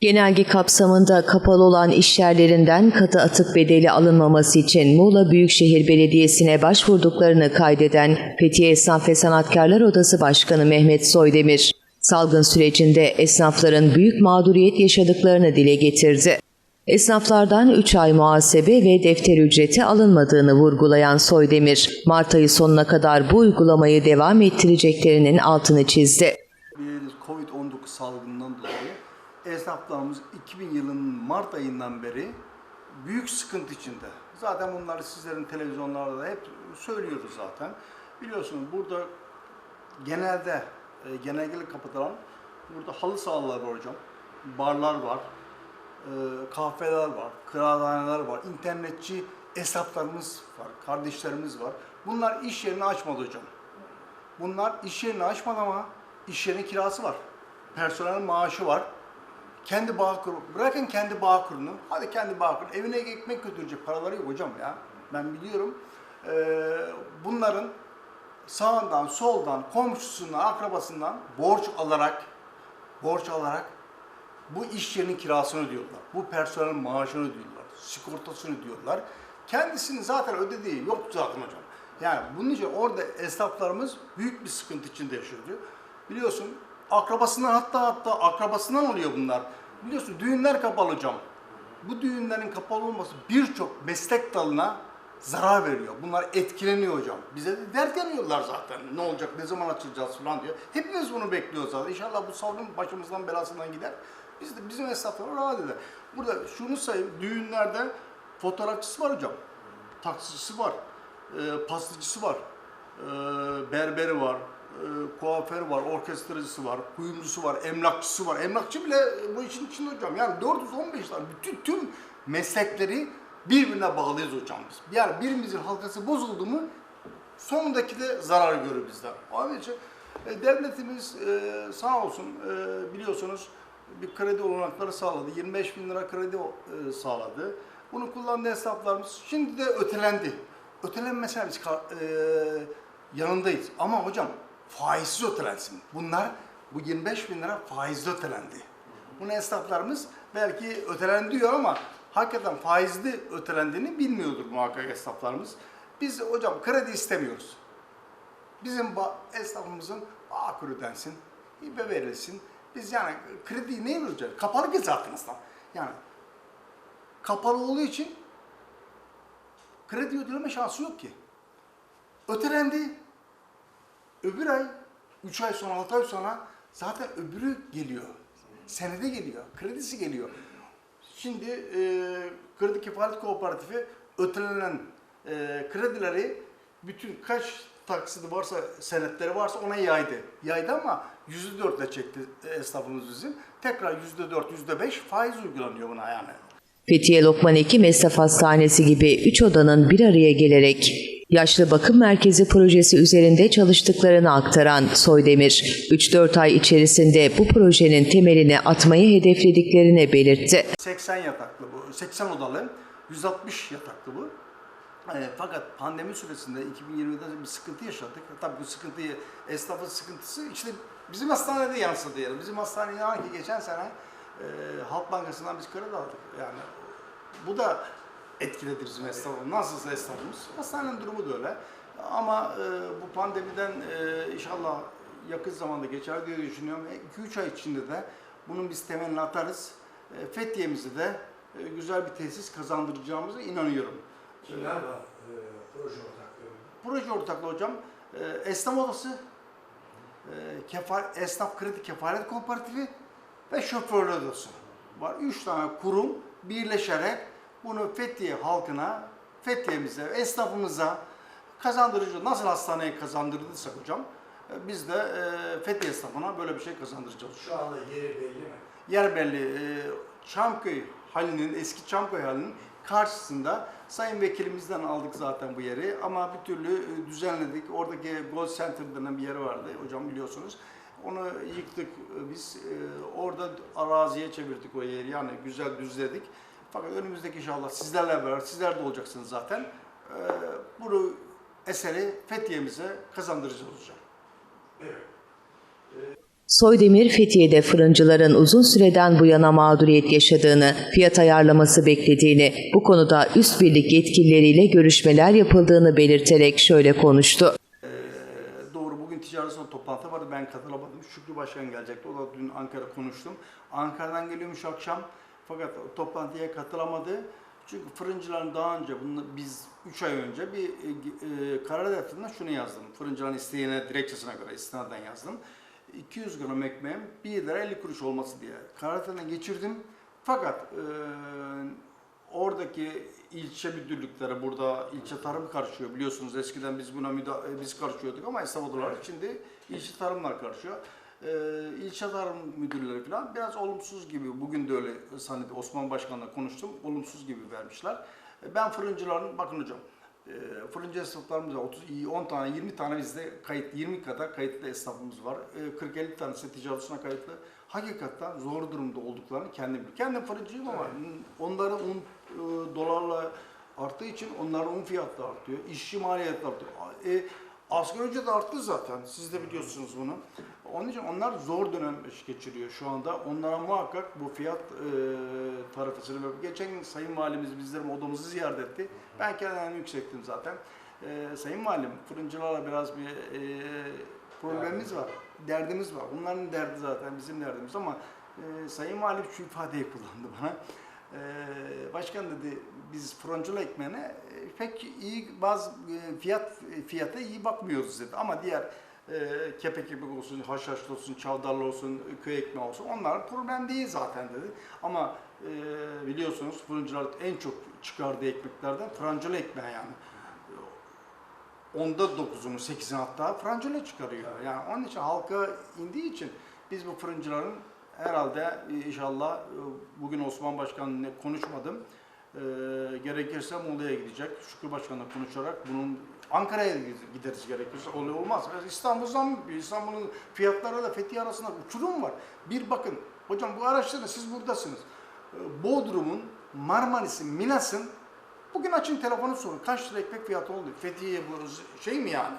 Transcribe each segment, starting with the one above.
Genelge kapsamında kapalı olan işyerlerinden katı atık bedeli alınmaması için Muğla Büyükşehir Belediyesi'ne başvurduklarını kaydeden Fethiye Esnaf ve Sanatkarlar Odası Başkanı Mehmet Soydemir, salgın sürecinde esnafların büyük mağduriyet yaşadıklarını dile getirdi. Esnaflardan 3 ay muhasebe ve defter ücreti alınmadığını vurgulayan Soydemir, Mart ayı sonuna kadar bu uygulamayı devam ettireceklerinin altını çizdi. Bir Covid-19 salgından dolayı esnaflarımız 2000 yılının Mart ayından beri büyük sıkıntı içinde. Zaten bunları sizlerin televizyonlarda da hep söylüyoruz zaten. Biliyorsunuz burada genelde e, genelgeyle kapatılan burada halı sahalar var hocam. Barlar var. e, kahveler var. Kıraathaneler var. internetçi esnaflarımız var. Kardeşlerimiz var. Bunlar iş yerini açmadı hocam. Bunlar iş yerini açmadı ama iş yerinin kirası var. Personel maaşı var. Kendi bağ kuru, bırakın kendi bağ kurunu, hadi kendi bağ kurunu, evine ekmek götürecek paraları yok hocam ya. Ben biliyorum. Ee, bunların sağından, soldan, komşusundan, akrabasından borç alarak, borç alarak bu iş yerinin kirasını ödüyorlar. Bu personel maaşını ödüyorlar. Sigortasını ödüyorlar. Kendisini zaten ödediği yok zaten hocam. Yani bunun için orada esnaflarımız büyük bir sıkıntı içinde yaşıyor diyor. Biliyorsun akrabasından hatta hatta akrabasından oluyor bunlar. Biliyorsun düğünler kapalı hocam. Bu düğünlerin kapalı olması birçok meslek dalına zarar veriyor. Bunlar etkileniyor hocam. Bize de dert yanıyorlar zaten. Ne olacak, ne zaman açılacağız falan diyor. Hepimiz bunu bekliyoruz zaten. İnşallah bu salgın başımızdan belasından gider. Biz de bizim esnaflar rahat eder. Burada şunu sayayım, düğünlerde fotoğrafçısı var hocam. Taksicisi var, e, pastacısı var, e, berberi var, e, kuaförü var, orkestracısı var, kuyumcusu var, emlakçısı var. Emlakçı bile bu işin içinde hocam. Yani 415 tane bütün tüm meslekleri birbirine bağlıyız hocam biz. Yani birimizin halkası bozuldu mu sonundaki de zarar görür bizden. Onun için e, devletimiz e, sağ olsun e, biliyorsunuz bir kredi olanakları sağladı. 25 bin lira kredi e, sağladı. Bunu kullandı hesaplarımız. Şimdi de ötelendi. Ötelenmesine biz e, yanındayız. Ama hocam faizsiz ötelensin. Bunlar bu 25 bin lira faizli ötelendi. Bunu esnaflarımız belki ötelendi diyor ama hakikaten faizli ötelendiğini bilmiyordur muhakkak esnaflarımız. Biz hocam kredi istemiyoruz. Bizim esnafımızın bağkur ödensin, hibe verilsin. Biz yani krediyi neye vereceğiz? Kapalı ki zaten esnaf. Yani kapalı olduğu için kredi ödeme şansı yok ki. Ötelendi. Öbür ay, 3 ay sonra, 6 ay sonra zaten öbürü geliyor. Senede geliyor, kredisi geliyor. Şimdi e, Kredi Kefalet Kooperatifi ötelenen e, kredileri bütün kaç taksidi varsa, senetleri varsa ona yaydı. Yaydı ama %4 ile çekti esnafımız bizim. Tekrar %4, %5 faiz uygulanıyor buna yani. Fethiye Lokman Hekim Esnaf Hastanesi gibi 3 odanın bir araya gelerek Yaşlı Bakım Merkezi projesi üzerinde çalıştıklarını aktaran Soydemir, 3-4 ay içerisinde bu projenin temelini atmayı hedeflediklerini belirtti. 80 yataklı bu, 80 odalı, 160 yataklı bu. E, fakat pandemi süresinde 2020'de bir sıkıntı yaşadık. Tabii bu sıkıntıyı, esnafın sıkıntısı işte bizim hastanede yansıdı yani. Bizim hastane inan ki geçen sene e, Halk Bankası'ndan biz kredi aldık. Yani bu da etkiledi bizim esnafımız. Nasılsa esnafımız. Hastanenin durumu da öyle. Ama e, bu pandemiden e, inşallah yakın zamanda geçer diye düşünüyorum. 2-3 ay içinde de bunun biz temelini atarız. E, Fethiye'mizi de e, güzel bir tesis kazandıracağımıza inanıyorum. Kimler var e, proje ortakları? Proje ortaklığı hocam e, esnaf odası, e, kefal, esnaf kredi kefalet kooperatifi ve şoförler odası var. Üç tane kurum birleşerek bunu Fethiye halkına, Fethiye'mize, esnafımıza kazandırıcı, nasıl hastaneye kazandırdıysak hocam, e, biz de e, Fethiye esnafına böyle bir şey kazandıracağız. Şu anda yeri belli mi? yer belli. E, Çamköy halinin, eski Çamköy halinin karşısında Sayın Vekilimizden aldık zaten bu yeri ama bir türlü düzenledik. Oradaki Gold Center denen bir yer vardı hocam biliyorsunuz. Onu yıktık biz. Orada araziye çevirdik o yeri yani güzel düzledik. Fakat önümüzdeki inşallah sizlerle beraber, sizler de olacaksınız zaten. E, Bu eseri Fethiye'mize kazandıracağız hocam. Evet. Soydemir Fethiye'de fırıncıların uzun süreden bu yana mağduriyet yaşadığını, fiyat ayarlaması beklediğini, bu konuda üst birlik yetkilileriyle görüşmeler yapıldığını belirterek şöyle konuştu. Ee, doğru bugün ticaret salonu toplantı vardı ben katılamadım. Şükrü Başkan gelecekti. O da dün Ankara konuştum. Ankara'dan geliyormuş akşam fakat o toplantıya katılamadı. Çünkü fırıncıların daha önce bunu biz 3 ay önce bir e, e, karar defterinde şunu yazdım. Fırıncıların isteğine dilekçesine göre istinaden yazdım. 200 gram ekmeğim 1 lira 50 kuruş olması diye karar geçirdim. Fakat e, oradaki ilçe müdürlükleri burada ilçe tarım karışıyor biliyorsunuz eskiden biz buna müda- e, biz karışıyorduk ama esnaf odaları şimdi ilçe tarımlar karışıyor. Ee, ilçe tarım müdürleri falan biraz olumsuz gibi bugün de öyle sahnede Osman Başkan'la konuştum olumsuz gibi vermişler. E, Ben fırıncıların bakın hocam e, fırıncı esnaflarımız var 30 iyi 10 tane 20 tane bizde kayıt 20 kadar kayıtlı esnafımız var. E, 40-50 tanesi ticaretine kayıtlı. Hakikaten zor durumda olduklarını kendim biliyorum. Kendim fırıncıyım ama onların un e, dolarla arttığı için onların un fiyatı artıyor. İşçi maliyeti artıyor. E, asgari ücret arttı zaten. Siz de biliyorsunuz bunu. Onun için onlar zor dönem geçiriyor şu anda. Onlara muhakkak bu fiyat e, tarifesini ve geçen Sayın Valimiz bizlerin odamızı ziyaret etti. Ben kendimden yüksektim zaten. E, Sayın Valim fırıncılarla biraz bir e, problemimiz var. Derdimiz var. Onların derdi zaten bizim derdimiz ama e, Sayın Valim şu ifadeyi kullandı bana. E, başkan dedi biz fırıncılık ekmeğine e, pek iyi bazı e, fiyat fiyata iyi bakmıyoruz dedi ama diğer e, kepek ekmek olsun, haşhaşlı olsun, çavdarlı olsun, köy ekmeği olsun onlar problem değil zaten dedi. Ama e, biliyorsunuz fırıncılar en çok çıkardığı ekmeklerden fırıncılı ekmeği yani. Onda dokuzunu, sekizini hatta fırıncıyla çıkarıyor. Yani onun için halka indiği için biz bu fırıncıların herhalde inşallah e, bugün Osman Başkan'la konuşmadım. E, gerekirse Muğla'ya gidecek. Şükrü Başkan'la konuşarak bunun Ankara'ya gideriz gerekirse. Öyle olmaz. İstanbul'dan İstanbul'un fiyatları da Fethiye arasında uçurum var. Bir bakın. Hocam bu araçlarda siz buradasınız. E, Bodrum'un, Marmaris'in, Milas'ın Bugün açın telefonu sorun. Kaç lira ekmek fiyatı oldu? Fethiye bu şey mi yani?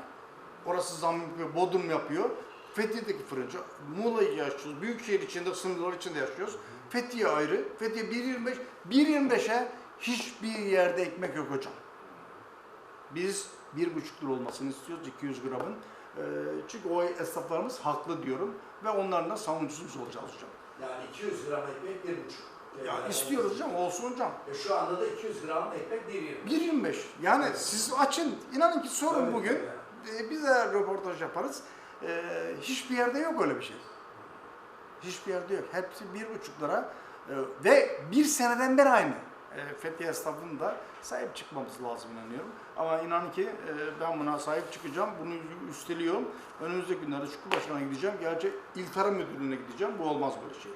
Orası zam yapıyor, Bodrum yapıyor. Fethiye'deki fırıncı. Muğla'yı yaşıyoruz. Büyükşehir içinde, sınırlar içinde yaşıyoruz. Fethiye ayrı. Fethiye 1.25. 1.25'e hiçbir yerde ekmek yok hocam. Biz 1,5 lira olmasını istiyoruz 200 gramın. Ee, çünkü o esnaflarımız haklı diyorum. Ve onların da savunucusumuz olacağız hocam. Yani 200 gram ekmek 1,5. Ya istiyoruz hocam, olsun hocam. E şu anda da 200 gram ekmek 1,20. 1.25. Yani siz açın. İnanın ki sorun Tabii, bugün. Ee, biz de röportaj yaparız. Ee, hiçbir yerde yok öyle bir şey. Hiçbir yerde yok. Hepsi bir buçuk lira. Ee, ve bir seneden beri aynı. Ee, Fethiye esnafının da sahip çıkmamız lazım inanıyorum. Ama inan ki e, ben buna sahip çıkacağım. Bunu üsteliyorum. Önümüzdeki günlerde Şükrü Başkan'a gideceğim. Gerçi İl Tarım Müdürlüğü'ne gideceğim. Bu olmaz böyle şey.